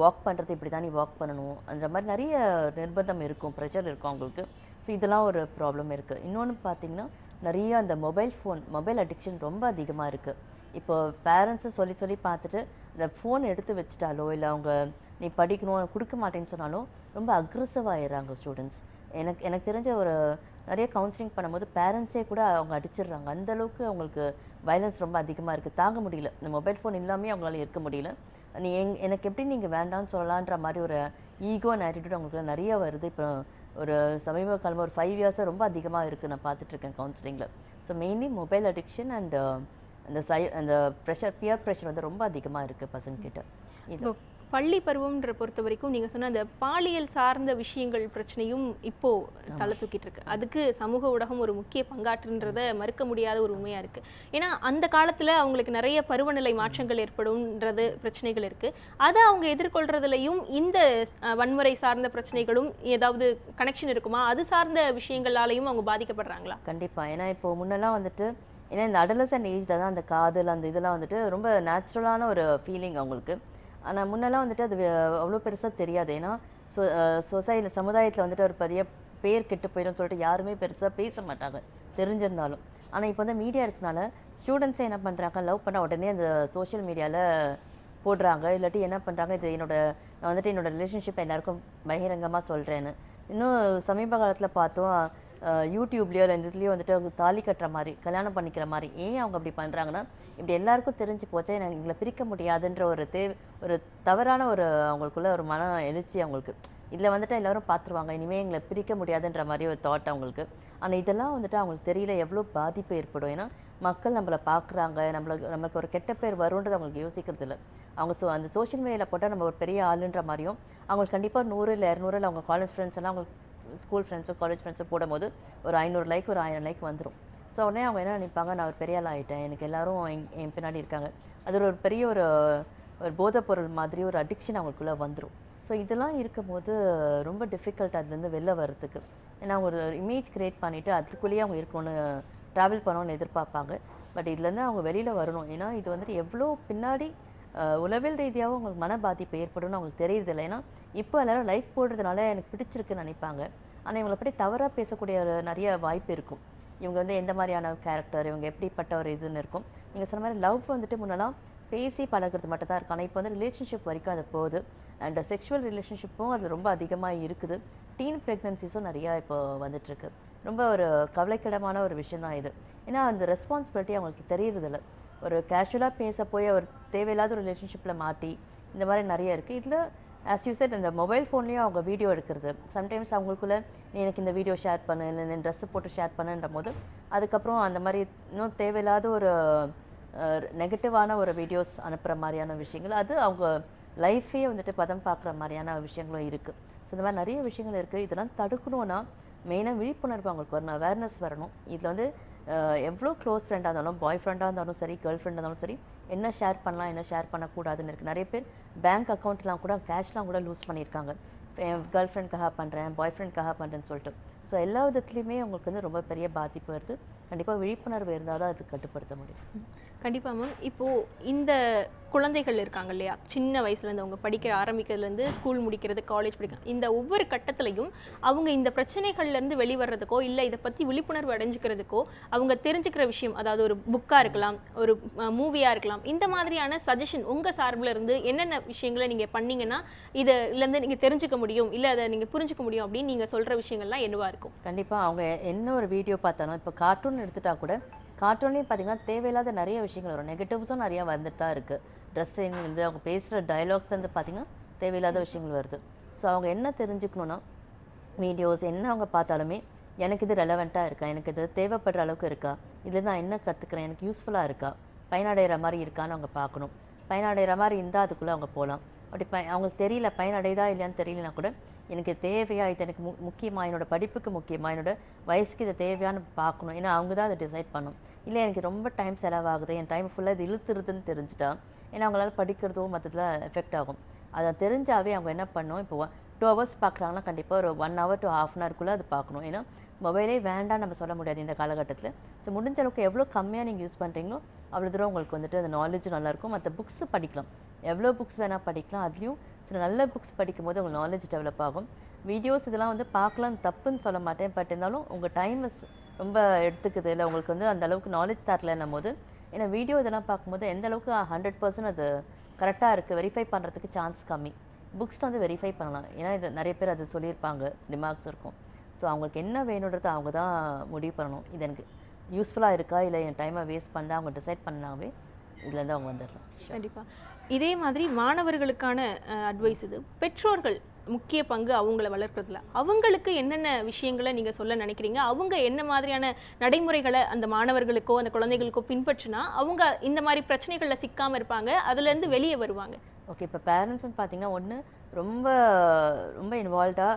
வாக் பண்ணுறது இப்படி தான் நீ வாக் பண்ணணும் அந்த மாதிரி நிறைய நிர்பந்தம் இருக்கும் ப்ரெஷர் இருக்கும் அவங்களுக்கு. ஸோ இதெல்லாம் ஒரு ப்ராப்ளம் இருக்குது இன்னொன்று பார்த்தீங்கன்னா நிறைய அந்த மொபைல் ஃபோன் மொபைல் அடிக்ஷன் ரொம்ப அதிகமாக இருக்குது இப்போ பேரண்ட்ஸு சொல்லி சொல்லி பார்த்துட்டு இந்த ஃபோன் எடுத்து வச்சுட்டாலோ இல்லை அவங்க நீ படிக்கணும் கொடுக்க மாட்டேன்னு சொன்னாலும் ரொம்ப அக்ரெசிவ் ஆயிடுறாங்க ஸ்டூடெண்ட்ஸ் எனக்கு எனக்கு தெரிஞ்ச ஒரு நிறைய கவுன்சிலிங் பண்ணும்போது பேரண்ட்ஸே கூட அவங்க அடிச்சிடுறாங்க. அந்த அளவுக்கு அவங்களுக்கு வயலன்ஸ் ரொம்ப அதிகமாக இருக்குது தாங்க முடியல. இந்த மொபைல் ஃபோன் இல்லாமே அவங்களால இருக்க முடியல. நீ எங் எனக்கு எப்படி நீங்கள் வேண்டாம்னு சொல்லலான்ற மாதிரி ஒரு ஈகோ அண்ட் ஆட்டிடியூட் அவங்களுக்கு நிறைய வருது. இப்போ ஒரு சமீப காலமாக ஒரு ஃபைவ் இயர்ஸாக ரொம்ப அதிகமாக இருக்குது நான் பார்த்துட்ருக்கேன் கவுன்சிலிங்கில் so mainly mobile addiction and அந்த சை அந்த ப்ரெஷர் பியர் ப்ரெஷர் வந்து ரொம்ப அதிகமாக இருக்குது பசங்கக்கிட்ட இது இப்போ பள்ளி பருவம்ன்ற பொறுத்த வரைக்கும் நீங்க சொன்ன அந்த பாலியல் சார்ந்த விஷயங்கள் பிரச்சனையும் இப்போ தலை தூக்கிட்டு இருக்கு. அதுக்கு சமூக ஊடகம் ஒரு முக்கிய பங்காற்றுன்றத மறுக்க முடியாத ஒரு உண்மையா இருக்கு. ஏன்னா அந்த காலத்துல அவங்களுக்கு நிறைய பருவநிலை மாற்றங்கள் ஏற்படும்ன்றது பிரச்சனைகள் இருக்கு. அதை அவங்க எதிர்கொள்றதுலயும் இந்த வன்முறை சார்ந்த பிரச்சனைகளும் ஏதாவது கனெக்ஷன் இருக்குமா? அது சார்ந்த விஷயங்களாலையும் அவங்க பாதிக்கப்படுறாங்களா? கண்டிப்பாக ஏன்னா இப்போ முன்னெல்லாம் வந்துட்டு ஏன்னா இந்த அடலசன் ஏஜில் தான் அந்த காதல் அந்த இதெல்லாம் வந்துட்டு ரொம்ப நேச்சுரலான ஒரு ஃபீலிங் அவங்களுக்கு. ஆனால் முன்னெல்லாம் வந்துட்டு அது அவ்வளோ பெருசாக தெரியாது. ஏன்னா சொ சொசைட்டியில் சமுதாயத்தில் வந்துட்டு ஒரு பெரிய பேர் கெட்டு போயிடும் சொல்லிட்டு யாருமே பெருசாக பேச மாட்டாங்க தெரிஞ்சிருந்தாலும். ஆனால் இப்போ வந்து மீடியா இருக்கனால ஸ்டூடெண்ட்ஸே என்ன பண்ணுறாங்க லவ் பண்ண உடனே அந்த சோஷியல் மீடியாவில் போடுறாங்க. இல்லாட்டி என்ன பண்ணுறாங்க இது என்னோட நான் வந்துட்டு என்னோட ரிலேஷன்ஷிப் எல்லாருக்கும் பகிரங்கமாக சொல்கிறேன்னு இன்னும் சமீப காலத்தில் பார்த்தோம் யூடியூப்லேயோ இல்லை இதுலேயோ வந்துட்டு அவங்க தாலி கட்டுற மாதிரி கல்யாணம் பண்ணிக்கிற மாதிரி ஏன் அவங்க அப்படி பண்ணுறாங்கன்னா இப்படி எல்லாருக்கும் தெரிஞ்சு போச்சே எனக்கு எங்களை பிரிக்க முடியாதுன்ற ஒரு தே ஒரு தவறான ஒரு அவங்களுக்குள்ள ஒரு மன எழுச்சி அவங்களுக்கு. இதில் வந்துட்டு எல்லோரும் பார்த்துருவாங்க இனிமேல் எங்களை பிரிக்க முடியாதுன்ற மாதிரி ஒரு தாட் அவங்களுக்கு. ஆனால் இதெல்லாம் வந்துட்டு அவங்களுக்கு தெரியல எவ்வளோ பாதிப்பு ஏற்படும். ஏன்னா மக்கள் நம்மளை பார்க்குறாங்க நம்மளுக்கு நம்மளுக்கு ஒரு கெட்ட பேர் வரும்ன்றது அவங்களுக்கு யோசிக்கிறது இல்லை. அவங்க ஸோ அந்த சோஷியல் மீடியாவில் போட்டால் நம்ம ஒரு பெரிய ஆளுன்ற மாதிரியும் அவங்களுக்கு கண்டிப்பாக நூறு இல்லை இரநூறு இல்லை அவங்க காலேஜ் ஃப்ரெண்ட்ஸ் எல்லாம் அவங்க ஸ்கூல் ஃப்ரெண்ட்ஸோ காலேஜ் ஃப்ரெண்ட்ஸோ போடும்போது ஒரு ஐநூறு லைக் ஒரு ஆயிரம் லைக் வந்துடும் ஸோ உடனே அவங்க என்ன நினைப்பாங்க நான் ஒரு பெரிய ஆள் ஆகிட்டேன் எனக்கு எல்லாரும் என் என் பின்னாடி இருக்காங்க. அது ஒரு பெரிய ஒரு ஒரு போதைப்பொருள் மாதிரி ஒரு அடிக்ஷன் அவங்களுக்குள்ளே வந்துடும் ஸோ இதெல்லாம் இருக்கும்போது ரொம்ப டிஃபிகல்ட் அதுலேருந்து வெளில வர்றதுக்கு. ஏன்னா ஒரு இமேஜ் க்ரியேட் பண்ணிவிட்டு அதுக்குள்ளேயே அவங்க இருக்கணும்னு ட்ராவல் பண்ணணும்னு எதிர்பார்ப்பாங்க. பட் இதுலேருந்து அவங்க வெளியில் வரணும். ஏன்னா இது வந்துட்டு எவ்வளோ பின்னாடி உளவியல் ரீதியாகவும் அவங்களுக்கு மன பாதிப்பு ஏற்படும்னு அவங்களுக்கு தெரியறதில்ல. ஏன்னா இப்போ எல்லாரும் லைக் போடுறதுனால எனக்கு பிடிச்சிருக்குன்னு நினைப்பாங்க. ஆனால் இவங்களை பற்றி தவறாக பேசக்கூடிய ஒரு நிறைய வாய்ப்பு இருக்கும். இவங்க வந்து எந்த மாதிரியான கேரக்டர் இவங்க எப்படிப்பட்ட ஒரு இதுன்னு இருக்கும். நீங்கள் சொன்ன மாதிரி லவ் வந்துட்டு முன்னெல்லாம் பேசி பழகுறது மட்டும் தான் இருக்கும். ஆனால் இப்போ வந்து ரிலேஷன்ஷிப் வரைக்கும் அது போகுது. அண்ட் செக்ஷுவல் ரிலேஷன்ஷிப்பும் அது ரொம்ப அதிகமாக இருக்குது. டீன் ப்ரெக்னன்சிஸும் நிறையா இப்போ வந்துட்டுருக்கு. ரொம்ப ஒரு கவலைக்கிடமான ஒரு விஷயம் தான் இது. ஏன்னா அந்த ரெஸ்பான்சிபிலிட்டி அவங்களுக்கு தெரியறதில்ல. ஒரு கேஷுவலாக பேச போய் ஒரு தேவையில்லாத ஒரு ரிலேஷன்ஷிப்பில் மாட்டி இந்த மாதிரி நிறைய இருக்குது இதில் ஆஸ் யூ செட் இந்த மொபைல் ஃபோன்லேயும் அவங்க வீடியோ எடுக்கிறது. சம்டைம்ஸ் அவங்களுக்குள்ளே நீ எனக்கு இந்த வீடியோ ஷேர் பண்ணு இல்லை இந்த ட்ரெஸ்ஸு போட்டு ஷேர் பண்ணுன்ற போது அதுக்கப்புறம் அந்த மாதிரி இன்னும் தேவையில்லாத ஒரு நெகட்டிவான ஒரு வீடியோஸ் அனுப்புகிற மாதிரியான விஷயங்கள். அது அவங்க லைஃப்பையே வந்துட்டு பதம் பார்க்குற மாதிரியான விஷயங்களும் இருக்குது ஸோ இந்த மாதிரி நிறைய விஷயங்கள் இருக்குது இதெல்லாம் தடுக்கணும்னா மெயினாக விழிப்புணர்வு அவங்களுக்கு வரணும். அவேர்னஸ் வரணும். இதில் வந்து எவ்வளோ க்ளோஸ் ஃப்ரெண்டாக இருந்தாலும் பாய் ஃப்ரெண்டாக இருந்தாலும் சரி கேர்ள் ஃப்ரெண்டாக இருந்தாலும் சரி என்ன ஷேர் பண்ணலாம் என்ன ஷேர் பண்ணக்கூடாதுன்னு இருக்குது நிறைய பேர் பேங்க் அக்கௌண்ட்லாம் கூட கேஷ்லாம் கூட லூஸ் பண்ணியிருக்காங்க. என் கேர்ள் ஃப்ரெண்ட்காக பண்ணுறேன் பாய் ஃப்ரெண்ட்காக பண்ணுறேன்னு சொல்லிட்டு. ஸோ எல்லா விதத்துலையுமே அவங்களுக்கு வந்து ரொம்ப பெரிய பாதிப்பு வருது. கண்டிப்பாக விழிப்புணர்வு இருந்தால் தான் அது கட்டுப்படுத்த முடியும். கண்டிப்பாக மேம் இப்போது இந்த குழந்தைகள் இருக்காங்க இல்லையா? சின்ன வயசுலேருந்து அவங்க படிக்கிற ஆரம்பிக்கிறதுலேருந்து ஸ்கூல் முடிக்கிறது காலேஜ் படிக்க இந்த ஒவ்வொரு கட்டத்துலையும் அவங்க இந்த பிரச்சனைகள்லேருந்து வெளிவரதுக்கோ இல்லை இதை பற்றி விழிப்புணர்வு அடைஞ்சிக்கிறதுக்கோ அவங்க தெரிஞ்சுக்கிற விஷயம் அதாவது ஒரு புக்காக இருக்கலாம் ஒரு மூவியாக இருக்கலாம் இந்த மாதிரியான சஜஷன் உங்கள் சார்பில் இருந்து என்னென்ன விஷயங்களை நீங்கள் பண்ணீங்கன்னா இதுலேருந்து நீங்கள் தெரிஞ்சுக்க முடியும் இல்லை அதை நீங்கள் புரிஞ்சுக்க முடியும் அப்படின்னு நீங்கள் சொல்கிற விஷயங்கள்லாம் என்னவாக இருக்கும்? கண்டிப்பாக அவங்க என்ன ஒரு வீடியோ பார்த்தாலும் இப்போ கார்ட்டூன் எடுத்துட்டா கூட கார்ட்டூன்லேயும் பார்த்தீங்கன்னா தேவையில்லாத நிறைய விஷயங்கள் வரும். நெகட்டிவ்ஸும் நிறையா வந்துட்டு தான் இருக்குது ட்ரெஸ்ஸிங் வந்து அவங்க பேசுகிற டைலாக்ஸ் வந்து பார்த்தீங்கன்னா தேவையில்லாத விஷயங்கள் வருது. ஸோ அவங்க என்ன தெரிஞ்சுக்கணுன்னா வீடியோஸ் என்ன அவங்க பார்த்தாலுமே எனக்கு இது ரெலவெண்ட்டாக இருக்கா? எனக்கு இது தேவைப்படுற அளவுக்கு இருக்கா? இதில் நான் என்ன கற்றுக்குறேன் எனக்கு யூஸ்ஃபுல்லாக இருக்கா? பயனடைகிற மாதிரி இருக்கான்னு அவங்க பார்க்கணும். பயனடைகிற மாதிரி இருந்தால் அதுக்குள்ளே அவங்க போகலாம் அப்படி ப அவங்களுக்கு தெரியல பயனடைதா இல்லையான்னு தெரியலனா கூட எனக்கு தேவையாக தேவையா இது எனக்கு மு முக்கியமாக என்னோடய படிப்புக்கு முக்கியமாக என்னோடய வயசுக்கு இது தேவையான்னு பார்க்கணும். ஏன்னா அவங்க தான் அதை டிசைட் பண்ணும் இல்லை எனக்கு ரொம்ப டைம் செலவாகுது என் டைம் ஃபுல்லாக இது இழுத்துருதுன்னு தெரிஞ்சுட்டா ஏன்னா அவங்களால படிக்கிறதோ மற்றதில் எஃபெக்ட் ஆகும். அதை தெரிஞ்சாவே அவங்க என்ன பண்ணணும் இப்போ டூ ஹவர்ஸ் பார்க்குறாங்கன்னா கண்டிப்பாக ஒரு one hour to half an ஹவர்க்குள்ளே அது பார்க்கணும். ஏன்னா மொபைலே வேண்டாம் நம்ம சொல்ல முடியாது இந்த காலகட்டத்தில். ஸோ முடிஞ்ச அளவுக்கு எவ்வளோ கம்மியாக நீங்கள் யூஸ் பண்ணுறீங்களோ அவ்வளோ தூரம் உங்களுக்கு வந்துட்டு அந்த நாலேஜ் நல்லாயிருக்கும் மற்ற புக்ஸ் படிக்கலாம். எவ்வளோ புக்ஸ் வேணால் படிக்கலாம். அதுலேயும் சில நல்ல புக்ஸ் படிக்கும்போது உங்களுக்கு நாலேஜ் டெவலப் ஆகும். வீடியோஸ் இதெல்லாம் வந்து பார்க்கலாம். தப்புன்னு சொல்ல மாட்டேன். பட் இருந்தாலும் உங்கள் டைம் ரொம்ப எடுத்துக்குது. இல்லை உங்களுக்கு வந்து அந்த அளவுக்கு நாலேஜ் தரலன்னும் போது ஏன்னா வீடியோ இதெல்லாம் பார்க்கும்போது எந்த அளவுக்கு ஹண்ட்ரட் பர்சன்ட் அது கரெக்டாக இருக்குது வெரிஃபை பண்ணுறதுக்கு சான்ஸ் கம்மி. புக்ஸ் வந்து வெரிஃபை பண்ணலாம். ஏன்னா இது நிறைய பேர் அது சொல்லியிருப்பாங்க. ரிமார்க்ஸ் இருக்கும். ஸோ அவங்களுக்கு என்ன வேணுன்றதை அவங்க தான் முடிவு பண்ணணும். இது எனக்கு யூஸ்ஃபுல்லாக இருக்கா? இல்லை என் டைமை வேஸ்ட் பண்ண அவங்க டிசைட் பண்ணாவே இதுலேருந்து அவங்க வந்துடலாம். கண்டிப்பா. இதே மாதிரி மாணவர்களுக்கான அட்வைஸ் இது. பெற்றோர்கள் முக்கிய பங்கு அவங்கள வளர்க்கறதுல. அவங்களுக்கு என்னென்ன விஷயங்களை நீங்க சொல்ல நினைக்கிறீங்க? அவங்க என்ன மாதிரியான நடைமுறைகளை அந்த மாணவர்களுக்கோ அந்த குழந்தைகளுக்கோ பின்பற்றினா அவங்க இந்த மாதிரி பிரச்சனைகள்ல சிக்காம இருப்பாங்க. அதுல இருந்து வெளியே வருவாங்க. ஓகே இப்போ பேரண்ட்ஸ்னு பார்த்தீங்கன்னா ஒன்று ரொம்ப ரொம்ப இன்வால்வ்டாக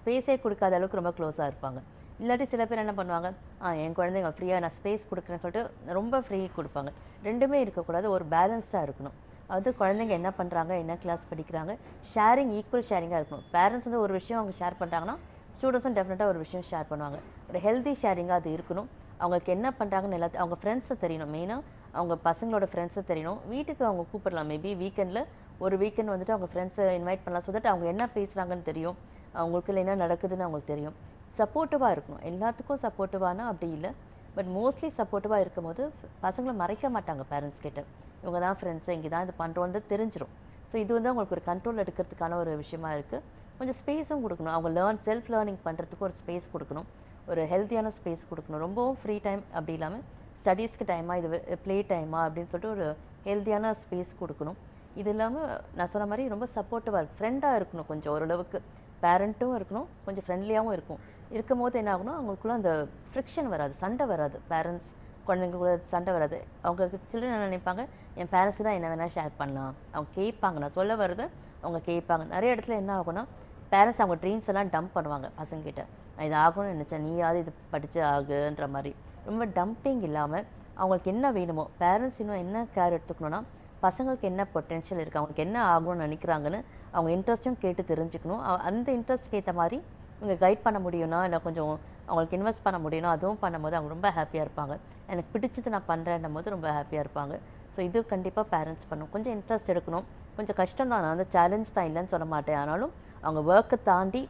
ஸ்பேஸே கொடுக்காத அளவுக்கு ரொம்ப க்ளோஸாக இருப்பாங்க. இல்லாட்டி சில பேர் என்ன பண்ணுவாங்க ஆ என் குழந்தைங்க ஃப்ரீயாக நான் ஸ்பேஸ் கொடுக்குறேன்னு சொல்லிட்டு ரொம்ப ஃப்ரீ கொடுப்பாங்க. ரெண்டுமே இருக்கக்கூடாது ஒரு பேலன்ஸ்டாக இருக்கணும். அது குழந்தைங்க என்ன பண்ணுறாங்க என்ன கிளாஸ் படிக்கிறாங்க ஷேரிங் ஈக்குவல் ஷேரிங்காக இருக்கணும். பேரண்ட்ஸ் வந்து ஒரு விஷயம் அவங்க ஷேர் பண்ணுறாங்கன்னா ஸ்டூடெண்ட்ஸும் டெஃபினட்டாக ஒரு விஷயம் ஷேர் பண்ணுவாங்க. ஒரு ஹெல்தி ஷேரிங்காக அது இருக்கணும். அவங்களுக்கு என்ன பண்ணுறாங்கன்னு எல்லாத்தையும் அவங்க ஃப்ரெண்ட்ஸை தெரியணும். மெயினாக அவங்க பசங்களோட ஃப்ரெண்ட்ஸை தெரியணும். வீட்டுக்கு அவங்க கூப்பிடலாம். மேபி வீக்கெண்டில் ஒரு வீக்கெண்ட் வந்துட்டு அவங்க ஃப்ரெண்ட்ஸை இன்வைட் பண்ணலாம். ஸோ தட் அவங்க என்ன பேசுகிறாங்கன்னு தெரியும். அவங்களுக்குள்ள என்ன நடக்குதுன்னு அவங்களுக்கு தெரியும். சப்போர்ட்டிவாக இருக்கணும். எல்லாத்துக்கும் சப்போர்ட்டிவானா அப்படி இல்லை. பட் மோஸ்ட்லி சப்போர்ட்டிவாக இருக்கும்போது பசங்களை மறைக்க மாட்டாங்க பேரண்ட்ஸ் கிட்ட. இவங்க தான் ஃப்ரெண்ட்ஸு இங்கே தான் இது பண்ணுறோன்னு தெரிஞ்சிடும் ஸோ இது வந்து அவங்களுக்கு ஒரு கண்ட்ரோல் எடுக்கிறதுக்கான ஒரு விஷயமா இருக்குது கொஞ்சம் ஸ்பேஸும் கொடுக்கணும். அவங்க லேர்ன் செல்ஃப் லேர்னிங் பண்ணுறதுக்கு ஒரு ஸ்பேஸ் கொடுக்கணும். ஒரு ஹெல்த்தியான ஸ்பேஸ் கொடுக்கணும். ரொம்பவும் ஃப்ரீ டைம் அப்படி இல்லாமல் ஸ்டடீஸ்க்கு டைமாக இது ப்ளே டைமா அப்படின்னு சொல்லிட்டு ஒரு ஹெல்த்தியான ஸ்பேஸ் கொடுக்கணும். இது இல்லாமல் நான் சொன்ன மாதிரி ரொம்ப சப்போர்ட்டிவாக இருக்கு. ஃப்ரெண்டாக இருக்கணும் கொஞ்சம் ஓரளவுக்கு. பேரண்ட்டும் இருக்கணும். கொஞ்சம் ஃப்ரெண்ட்லியாகவும் இருக்கும். இருக்கும் போது என்ன ஆகணும் அவங்களுக்குள்ள அந்த ஃப்ரிக்ஷன் வராது. சண்டை வராது. பேரண்ட்ஸ் குழந்தைங்களுக்குள்ள சண்டை வராது. அவங்க சில்ட்ரன் என்ன நினைப்பாங்க? என் பேரண்ட்ஸ் தான் என்ன வேணால் ஷேர் பண்ணலாம். அவங்க கேட்பாங்க. நான் சொல்ல வர்றதை அவங்க கேட்பாங்க. நிறைய இடத்துல என்ன ஆகும்னா பேரண்ட்ஸ் அவங்க ட்ரீம்ஸ் எல்லாம் டம்ப் பண்ணுவாங்க பசங்கக்கிட்ட நான் இது ஆகணும்னு நினச்சேன். நீயாவது இது படித்து ஆகுன்ற மாதிரி. ரொம்ப டம்பிங் இல்லாமல் அவங்களுக்கு என்ன வேணுமோ பேரண்ட்ஸ் இன்னும் என்ன கேர் எடுத்துக்கணும்னா பசங்களுக்கு என்ன பொட்டென்ஷியல் இருக்குது அவங்களுக்கு என்ன ஆகணும்னு நினைக்கிறாங்கன்னு அவங்க இன்ட்ரெஸ்ட்டும் கேட்டு தெரிஞ்சுக்கணும். அந்த இன்ட்ரெஸ்ட்க்கு ஏற்ற மாதிரி இவங்க கைட் பண்ண முடியும்னா இல்லை கொஞ்சம் அவங்களுக்கு இன்வெஸ்ட் பண்ண முடியும்னா அதுவும் பண்ணும்போது அவங்க ரொம்ப ஹாப்பியாக இருப்பாங்க. எனக்கு பிடிச்சது நான் பண்ணுறேன்னும் போது ரொம்ப ஹாப்பியாக இருப்பாங்க. ஸோ இது கண்டிப்பாக பேரண்ட்ஸ் பண்ணும். கொஞ்சம் இன்ட்ரெஸ்ட் எடுக்கணும். கொஞ்சம் கஷ்டம் தான். நான் வந்து சேலஞ்ச் தான் இல்லைன்னு சொல்ல மாட்டேன். ஆனாலும் அவங்க ஒர்க்கை தாண்டி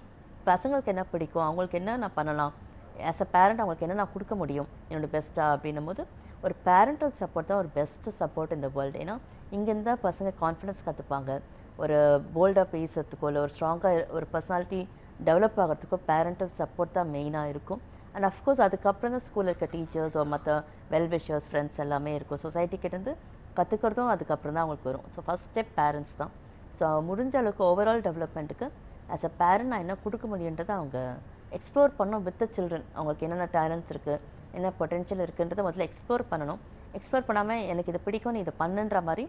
பசங்களுக்கு என்ன பிடிக்கும்? அவங்களுக்கு என்ன நான் பண்ணலாம்? ஆஸ் அ பேரண்ட் அவங்களுக்கு என்ன நான் கொடுக்க முடியும்? என்னோட பெஸ்ட்டாக அப்படின்னும் போது ஒரு பேரண்டல் சப்போர்ட் தான் ஒரு பெஸ்ட் சப்போர்ட் இந்த வேர்ல்டு ஏன்னா இங்கேருந்து தான் பசங்க கான்ஃபிடன்ஸ் கற்றுப்பாங்க ஒரு போல்டாக பேசுறதுக்கோ இல்லை ஒரு ஸ்ட்ராங்காக ஒரு பர்சனாலிட்டி டெவலப் ஆகிறதுக்கோ பேரண்டல் சப்போர்ட் தான் மெயினாக இருக்கும். அண்ட் அஃப்கோர்ஸ் அதுக்கப்புறம் தான் ஸ்கூலில் இருக்க டீச்சர்ஸ் மற்ற வெல்விஷர்ஸ் ஃப்ரெண்ட்ஸ் எல்லாமே இருக்கும். சொசைட்டி கிட்டேருந்து கற்றுக்கிறதும் அதுக்கப்புறம் தான் அவங்களுக்கு வரும். ஸோ ஃபஸ்ட் ஸ்டெப் பேரண்ட்ஸ் தான். ஸோ முடிஞ்ச அளவுக்கு ஓவரால் டெவலப்மெண்ட்டுக்கு ஆஸ் அ பேரண்ட் நான் என்ன கொடுக்க முடியுன்றதை அவங்க எக்ஸ்ப்ளோர் பண்ணணும் வித் சில்ட்ரன் அவங்களுக்கு என்னென்ன டேலண்ட்ஸ் இருக்குது என்ன பொட்டென்ஷியல் இருக்குன்றதை முதல்ல எக்ஸ்ப்ளோர் பண்ணணும். எக்ஸ்ப்ளோர் பண்ணாமல் எனக்கு இது பிடிக்கும் நீ இதை பண்ணுன்ற மாதிரி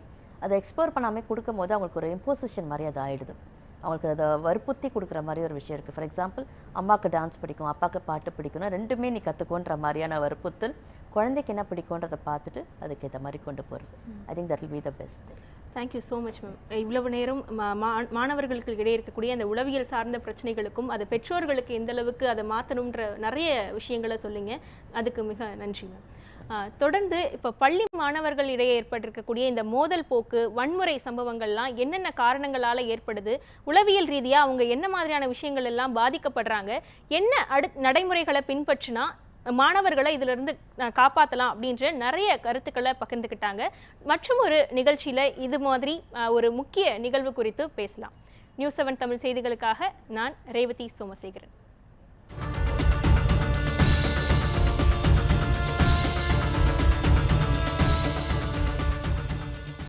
அதை எக்ஸ்ப்ளோர் பண்ணாமல் கொடுக்கும் போது அவங்களுக்கு ஒரு இம்போசிஷன் மாதிரி அது ஆயிடுது. அவங்களுக்கு அதை வற்புறுத்தி கொடுக்குற மாதிரி ஒரு விஷயம் இருக்குது ஃபார் எக்ஸாம்பிள் அம்மாவுக்கு டான்ஸ் பிடிக்கும் அப்பாவுக்கு பாட்டு பிடிக்கும்னா ரெண்டுமே நீ கற்றுக்கோன்ற மாதிரியான வற்புறுத்தல் குழந்தைக்கு என்ன பிடிக்குன்றதை பார்த்துட்டு அதுக்கு ஏற்ற மாதிரி கொண்டு போகிறது I think that will be the best thank you so much ma'am இவ்வளவு நேரம் மா- மா- மாணவர்களுக்கு இடையே இருக்கக்கூடிய அந்த உளவியல் சார்ந்த பிரச்சனைகளுக்கும் அது பெற்றோர்களுக்கு எந்த அளவுக்கு அதை மாற்றணுன்ற நிறைய விஷயங்களை சொல்லிங்க. அதுக்கு மிக நன்றி மேம் தொடர்ந்து இப்போ பள்ளி மாணவர்கள் இடையே ஏற்பட்டிருக்கக்கூடிய இந்த மோதல் போக்கு வன்முறை சம்பவங்கள்லாம் என்னென்ன காரணங்களால் ஏற்படுது உளவியல் ரீதியாக அவங்க என்ன மாதிரியான விஷயங்கள் எல்லாம் பாதிக்கப்படுறாங்க என்ன அடு நடைமுறைகளை பின்பற்றினா மாணவர்களை இதிலிருந்து காப்பாற்றலாம் அப்படின்ற நிறைய கருத்துக்களை பகிர்ந்துக்கிட்டாங்க மற்றும் ஒரு நிகழ்ச்சியில் இது மாதிரி ஒரு முக்கிய நிகழ்வு குறித்து பேசலாம். நியூஸ் செவன் தமிழ் செய்திகளுக்காக நான் ரேவதி சோமசேகரன்.